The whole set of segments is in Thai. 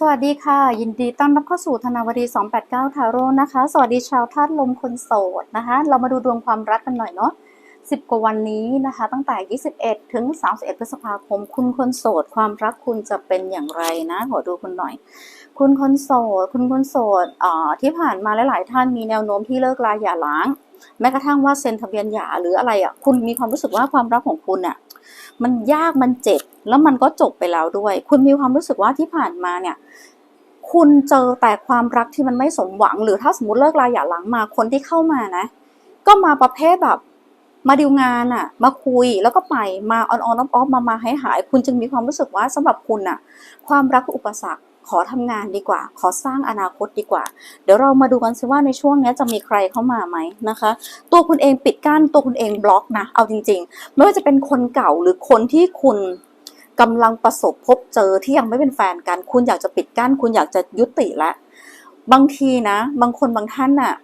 สวัสดีค่ะ ยินดีต้อนรับเข้าสู่ธนาวดี 289 ทาโร่นะคะ สวัสดีชาวธาตุลมคนโสดนะคะ เรามาดูดวงความรักกันหน่อยเนาะ 10 กว่าวันนี้นะคะ ตั้งแต่ 21 ถึง 31 พฤษภาคม คุณคนโสด ความรักคุณจะเป็นอย่างไรนะขอดูคุณหน่อย คุณคนโสด คุณคนโสดที่ผ่านมาหลาย ๆ ท่านมีแนวโน้มที่เลิกลาหย่าร้าง แม้กระทั่งว่าเซ็นทะเบียนหย่าหรืออะไรอะ คุณมีความรู้สึกว่าความรักของคุณอะมันยากมันเจ็บ แล้วมันก็จบไปแล้วด้วย คุณมีความรู้สึกว่าที่ผ่านมาเนี่ยคุณเจอแต่ความรักที่มันไม่สมหวัง หรือถ้าสมมติเลิกลาหย่าร้างมาคนที่เข้ามานะ ก็มาประเภทแบบ มาดีลงานอะมาคุยแล้วก็ไปมาออนออนออฟออฟมามาให้หายคุณจึงมีความรู้สึกว่าสำหรับคุณอะความรักอุปสรรคขอทำงานดีกว่า ขอสร้างอนาคตดีกว่า เดี๋ยวเรามาดูกันสิว่าในช่วงนี้จะมีใครเข้ามาไหมนะคะ ตัวคุณเองปิดกั้นตัวคุณเองบล็อกนะ เอาจริง ๆ ไม่ว่าจะเป็นคนเก่าหรือคนที่คุณกำลังประสบพบเจอที่ยังไม่เป็นแฟนกัน คุณอยากจะปิดกั้น คุณอยากจะยุติละ บางทีนะ บางคนบางท่านน่ะ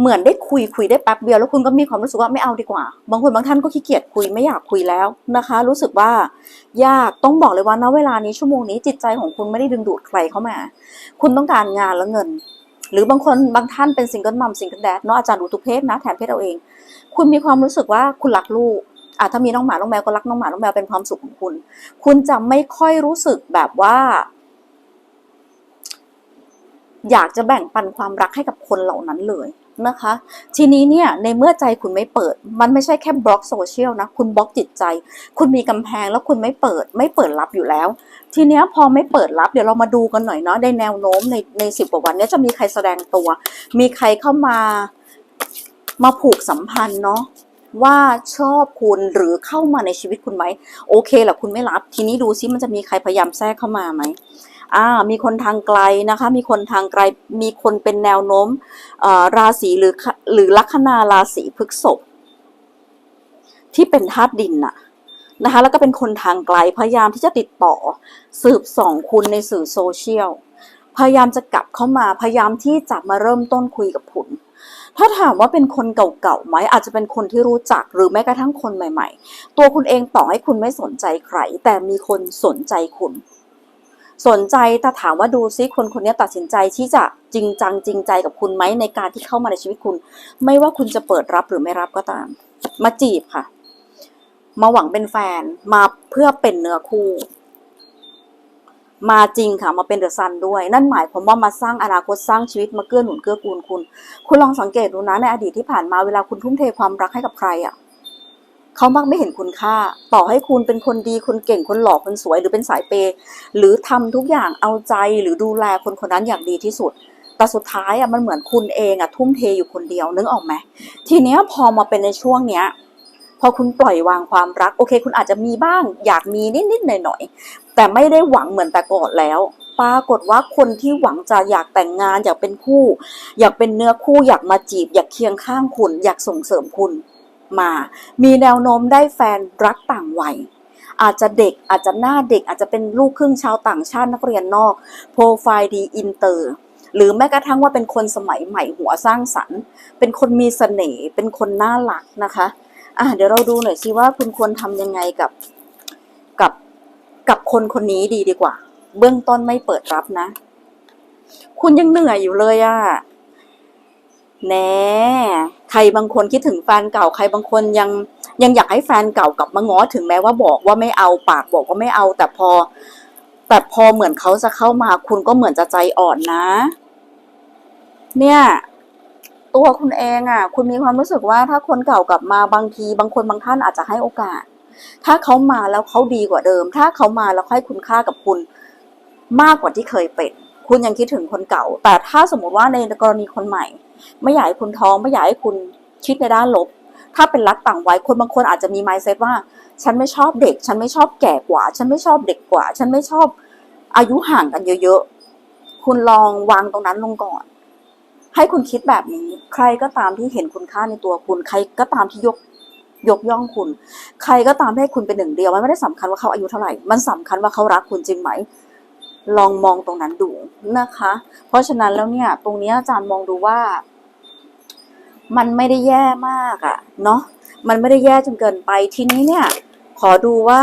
เหมือนได้คุยคุยได้แป๊บเดียวแล้วคุณก็มีความรู้สึกว่าไม่เอาดีกว่า บางคนบางท่านก็ขี้เกียจคุยไม่อยากคุยแล้วนะคะ รู้สึกว่ายากต้องบอกเลยว่าณเวลานี้ชั่วโมงนี้จิตใจของคุณไม่ได้ดึงดูดใครเข้ามา คุณต้องการงานและเงิน หรือบางคนบางท่านเป็นซิงเกิลมัมซิงเกิลแดดเนาะอาจารย์ดูทุกเพศนะแถมเพศเอาเอง คุณมีความรู้สึกว่าคุณรักลูกอะถ้ามีน้องหมาน้องแมวก็รักน้องหมาน้องแมวเป็นความสุขของคุณ คุณจะไม่ค่อยรู้สึกแบบว่าอยากจะแบ่งปันความรักให้กับคนเหล่านั้นเลย นะคะ ทีนี้เนี่ยในเมื่อใจคุณไม่เปิด มันไม่ใช่แค่บล็อกโซเชียลนะ คุณบล็อกจิตใจ คุณมีกำแพงแล้วคุณไม่เปิด ไม่เปิดรับอยู่แล้ว ทีเนี้ยพอไม่เปิดรับเดี๋ยวเรามาดูกันหน่อยเนาะในแนวโน้มในในสิบกว่าวันนี้จะมีใครแสดงตัว มีใครเข้ามามาผูกสัมพันธ์เนาะ ว่าชอบคุณหรือเข้ามาในชีวิตคุณไหม โอเคแหละคุณไม่รับ ทีนี้ดูซิมันจะมีใครพยายามแทรกเข้ามาไหมอ่ามีคนทางไกลนะคะ มีคนทางไกลมีคนเป็นแนวโน้มราศีหรือหรือลัคนาราศีพฤกษภที่เป็นธาตุดินน่ะนะคะแล้วก็เป็นคนทางไกลพยายามที่จะติดต่อสืบส่องคุณในสื่อโซเชียลพยายามจะกลับเข้ามาพยายามที่จะมาเริ่มต้นคุยกับคุณ ถ้าถามว่าเป็นคนเก่าๆไหมอาจจะเป็นคนที่รู้จักหรือแม้กระทั่งคนใหม่ ๆ ตัวคุณเองต่อให้คุณไม่สนใจใคร แต่มีคนสนใจคุณ สนใจแต่ถามว่าดูซิคนคนนี้ตัดสินใจที่จะจริงจังจริงใจกับคุณไหมในการที่เข้ามาในชีวิตคุณ ไม่ว่าคุณจะเปิดรับหรือไม่รับก็ตาม มาจีบค่ะ มาหวังเป็นแฟนมาเพื่อเป็นเนื้อคู่ มาจริงค่ะมาเป็นเดอะซันด้วย นั่นหมายความว่ามาสร้างอนาคตสร้างชีวิตมาเกื้อหนุนเกื้อกูลคุณ คุณลองสังเกตดูนะในอดีตที่ผ่านมาเวลาคุณทุ่มเทความรักให้กับใครอะเขามักไม่เห็นคุณค่า ต่อให้คุณเป็นคนดีคนเก่งคนหล่อคนสวยหรือเป็นสายเปย์หรือทำทุกอย่างเอาใจหรือดูแลคนคนนั้นอย่างดีที่สุด แต่สุดท้ายอะมันเหมือนคุณเองอะทุ่มเทอยู่คนเดียวนึกออกไหมทีเนี้ยพอมาเป็นในช่วงเนี้ยพอคุณปล่อยวางความรัก โอเค คุณอาจจะมีบ้าง อยากมีนิดๆหน่อยๆ แต่ไม่ได้หวังเหมือนแต่ก่อนแล้ว ปรากฏว่าคนที่หวังจะอยากแต่งงาน อยากเป็นคู่ อยากเป็นเนื้อคู่อยากมาจีบ อยากเคียงข้างคุณ อยากส่งเสริมคุณมา มีแนวโน้มได้แฟนรักต่างวัยอาจจะเด็กอาจจะหน้าเด็กอาจจะเป็นลูกครึ่งชาวต่างชาตินักเรียนนอก โปรไฟล์ดีอินเตอร์ หรือแม้กระทั่งว่าเป็นคนสมัยใหม่หัวสร้างสรรค์ เป็นคนมีเสน่ห์เป็นคนน่ารักนะคะ อะเดี๋ยวเราดูหน่อยสิว่าคุณควรทำยังไงกับ คนคนนี้ดีดีกว่า เบื้องต้นไม่เปิดรับนะ คุณยังเหนื่อยอยู่เลยอะแน่ใครบางคนคิดถึงแฟนเก่า ใครบางคนยังยังอยากให้แฟนเก่ากลับมาง้อถึงแม้ว่าบอกว่าไม่เอาปากบอกว่าไม่เอา แต่พอ แต่พอเหมือนเขาจะเข้ามา คุณก็เหมือนจะใจอ่อนนะ เนี่ย ตัวคุณเองอะ คุณมีความรู้สึกว่าถ้าคนเก่ากลับมาบางที บางคนบางท่านอาจจะให้โอกาส ถ้าเขามาแล้วเขาดีกว่าเดิม ถ้าเขามาแล้วให้คุณค่ากับคุณมากกว่าที่เคยเป็นคุณยังคิดถึงคนเก่า แต่ถ้าสมมติว่าในกรณีคนใหม่ ไม่อยากให้คุณท้องไม่อยากให้คุณคิดในด้านลบ ถ้าเป็นรักต่างวัยคนบางคนอาจจะมี mindset ว่า ฉันไม่ชอบเด็ก ฉันไม่ชอบแก่กว่า ฉันไม่ชอบเด็กกว่า ฉันไม่ชอบอายุห่างกันเยอะๆ คุณลองวางตรงนั้นลงก่อน ให้คุณคิดแบบนี้ ใครก็ตามที่เห็นคุณค่าในตัวคุณ ใครก็ตามที่ยก ยกย่องคุณ ใครก็ตามให้คุณเป็นหนึ่งเดียวมันไม่ได้สำคัญว่าเขาอายุเท่าไหร่ มันสำคัญว่าเขารักคุณจริงไหม ลองมองตรงนั้นดูนะคะ เพราะฉะนั้นแล้วเนี่ย ตรงนี้อาจารย์มองดูว่า มันไม่ได้แย่มากอะเนาะมันไม่ได้แย่จนเกินไปทีนี้เนี่ย ขอดูว่า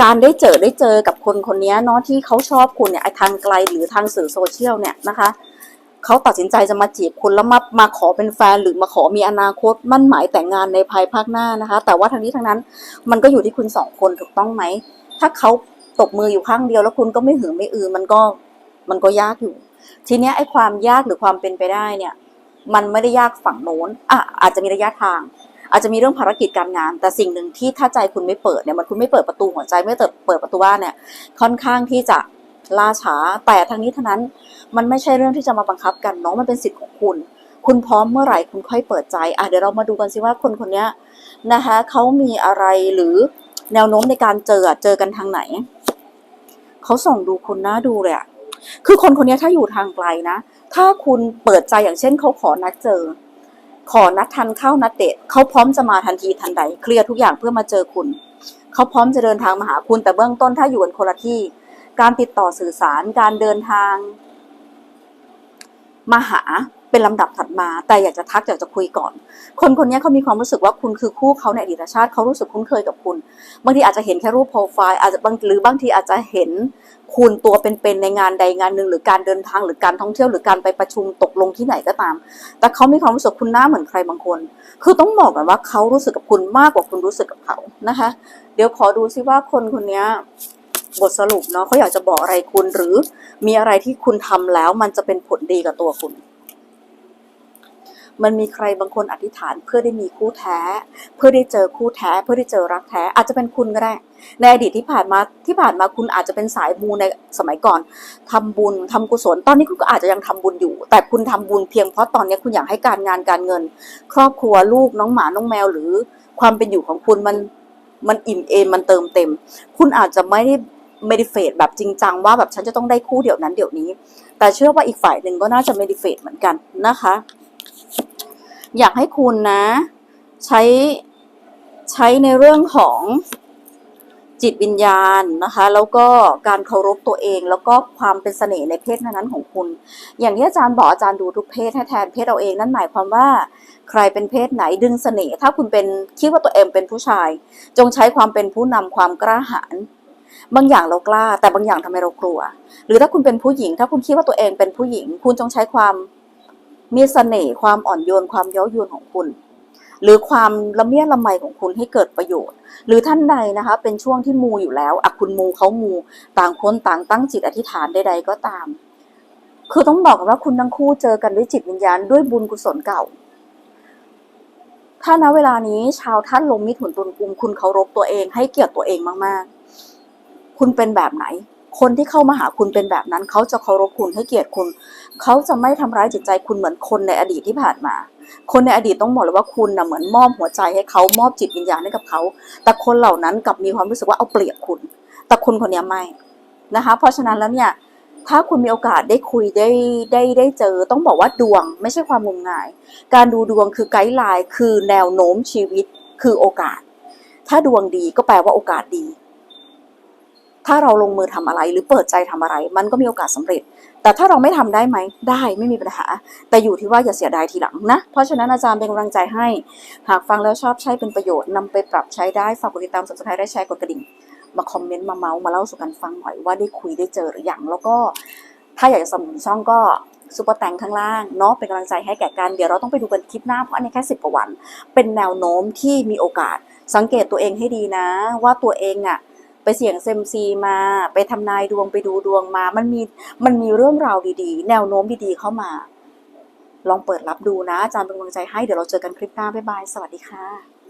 การได้เจอได้เจอกับคนคนนี้เนาะที่เขาชอบคุณเนี่ยทางไกลหรือทางสื่อโซเชียลเนี่ยนะคะ เขาตัดสินใจจะมาจีบคุณแล้วมามาขอเป็นแฟนหรือมาขอมีอนาคตมั่นหมายแต่งงานในภายภาคหน้านะคะ แต่ว่าทางนี้ทางนั้นมันก็อยู่ที่คุณสองคนถูกต้องไหม ถ้าเขาตบมืออยู่ข้างเดียวแล้วคุณก็ไม่หือไม่อือมันก็มันก็ยากอยู่ ทีเนี้ยไอ้ความยากหรือความเป็นไปได้เนี่ย มันไม่ได้ยากฝั่งโน้นอะอาจจะมีระยะทาง อาจจะมีเรื่องภารกิจการงาน แต่สิ่งหนึ่งที่ถ้าใจคุณไม่เปิดเนี่ยมันคุณไม่เปิดประตูหัวใจไม่เปิดเปิดประตูบ้านเนี่ยค่อนข้างที่จะ ล่าช้า แต่ทั้งนี้ทั้งนั้นมันไม่ใช่เรื่องที่จะมาบังคับกันเนาะมันเป็นสิทธิ์ของคุณ คุณพร้อมเมื่อไหร่คุณค่อยเปิดใจอะเดี๋ยวเรามาดูกันสิว่าคนคนนี้นะคะเขามีอะไรหรือแนวโน้มในการเจอเจอกันทางไหนเขาส่องดูคุณน่าดูเลยอะคือคนคนนี้ถ้าอยู่ทางไกลนะ ถ้าคุณเปิดใจอย่างเช่นเขาขอนัดเจอ ขอนัดทันเข้านัดเดทเขาพร้อมจะมาทันทีทันใด เคลียร์ทุกอย่างเพื่อมาเจอคุณ เขาพร้อมจะเดินทางมาหาคุณแต่เบื้องต้นถ้าอยู่กันคนละที่ การติดต่อสื่อสาร การเดินทาง มาหาเป็นลำดับถัดมา แต่อยากจะทักอยากจะคุยก่อน คนคนนี้เขามีความรู้สึกว่าคุณคือคู่เขาในอดีตชาติเขารู้สึกคุ้นเคยกับคุณ บางทีอาจจะเห็นแค่รูปโปรไฟล์อาจจะบางหรือบางทีอาจจะเห็นคุณตัวเป็นๆในงานใดงานหนึ่งหรือการเดินทางหรือการท่องเที่ยวหรือการไปประชุมตกลงที่ไหนก็ตาม แต่เขามีความรู้สึกคุณหน้าเหมือนใครบางคน คือต้องบอกกันว่าเขารู้สึกกับคุณมากกว่าคุณรู้สึกกับเขานะคะ เดี๋ยวขอดูซิว่าคนคนนี้ บทสรุปเนาะเขาอยากจะบอกอะไรคุณหรือมีอะไรที่คุณทำแล้วมันจะเป็นผลดีกับตัวคุณ มันมีใครบางคนอธิษฐานเพื่อได้มีคู่แท้ เพื่อได้เจอคู่แท้ เพื่อได้เจอรักแท้ อาจจะเป็นคุณก็ได้ ในอดีตที่ผ่านมาที่ผ่านมาคุณอาจจะเป็นสายมูในสมัยก่อนทำบุญทำกุศล ตอนนี้คุณก็อาจจะยังทำบุญอยู่ แต่คุณทำบุญเพียงเพราะตอนนี้คุณอยากให้การงานการเงิน ครอบครัวลูกน้องหมาน้องแมวหรือความเป็นอยู่ของคุณมันมันอิ่มเอมมันเติมเต็ม คุณอาจจะไม่ได้ เมดิเฟตแบบจริงจังว่าแบบฉันจะต้องได้คู่เดี๋ยวนั้นเดี๋ยวนี้ แต่เชื่อว่าอีกฝ่ายหนึ่งก็น่าจะเมดิเฟตเหมือนกันนะคะ อยากให้คุณนะ ใช้ใช้ในเรื่องของจิตวิญญาณนะคะ แล้วก็การเคารพตัวเอง แล้วก็ความเป็นเสน่ห์ในเพศนั้นของคุณ อย่างที่อาจารย์บอกอาจารย์ดูทุกเพศให้แทนเพศเราเองนั่นหมายความว่า ใครเป็นเพศไหนดึงเสน่ห์ถ้าคุณเป็นคิดว่าตัวเองเป็นผู้ชาย จงใช้ความเป็นผู้นำความกล้าหาญ บางอย่างเรากล้า แต่บางอย่างทำไมเรากลัว หรือถ้าคุณเป็นผู้หญิง ถ้าคุณคิดว่าตัวเองเป็นผู้หญิง คุณจงใช้ความมีเสน่ห์ความอ่อนโยนความเย้ายวนของคุณ หรือความละเมียดละไมของคุณให้เกิดประโยชน์ หรือท่านใดนะคะ เป็นช่วงที่มูอยู่แล้วอะคุณมูเขามูต่างคนต่างตั้งจิตอธิษฐานใด ๆ ก็ตาม คือต้องบอกกันว่าคุณทั้งคู่เจอกันด้วยจิตวิญญาณด้วยบุญกุศลเก่าถ้าณเวลานี้ชาวท่านลงมิถุนตุลกุมคุณเคารพตัวเองให้เกียรติตัวเองมากๆ คุณเป็นแบบไหน คนที่เข้ามาหาคุณเป็นแบบนั้น เขาจะเคารพคุณให้เกียรติคุณ เขาจะไม่ทำร้ายจิตใจคุณเหมือนคนในอดีตที่ผ่านมา คนในอดีตต้องบอกเลยว่าคุณนะเหมือนมอบหัวใจให้เขามอบจิตวิญญาณให้กับเขา แต่คนเหล่านั้นกลับมีความรู้สึกว่าเอาเปรียบคุณ แต่คนคนนี้ไม่นะคะ เพราะฉะนั้นแล้วเนี่ยถ้าคุณมีโอกาสได้คุยได้ได้ได้เจอ ต้องบอกว่าดวงไม่ใช่ความงมงาย การดูดวงคือไกด์ไลน์คือแนวโน้มชีวิตคือโอกาส ถ้าดวงดีก็แปลว่าโอกาสดี ถ้าเราลงมือทำอะไรหรือเปิดใจทำอะไร มันก็มีโอกาสสำเร็จ แต่ถ้าเราไม่ทำได้ไหมได้ไม่มีปัญหา แต่อยู่ที่ว่าอย่าเสียดายทีหลังนะ เพราะฉะนั้นอาจารย์เป็นกำลังใจให้ หากฟังแล้วชอบใช้เป็นประโยชน์นำไปปรับใช้ได้ฝากกดติดตาม subscribe ได้แชร์กดกระดิ่งมาคอมเมนต์มาเมาส์มาเล่าสู่กันฟังหน่อยว่าได้คุยได้เจอหรือยังแล้วก็ถ้าอยากจะสนับสนุนช่องก็ซูเปอร์แตงข้างล่างเนาะเป็นกำลังใจให้แก่กัน เดี๋ยวเราต้องไปดูกันคลิปหน้าเพราะอันนี้แค่สิบกว่าวัน เป็นแนวโน้มที่มีโอกาสสังเกตตัวเองให้ดีนะ ว่าตัวเองอะ ไปเสี่ยงเซมซีมา ไปทำนายดวงไปดูดวงมา มันมีมันมีเรื่องราวดีๆ แนวโน้มดีๆเข้ามา ลองเปิดรับดูนะ อาจารย์เป็นกำลังใจให้เดี๋ยวเราเจอกันคลิปหน้าบ๊ายบายสวัสดีค่ะ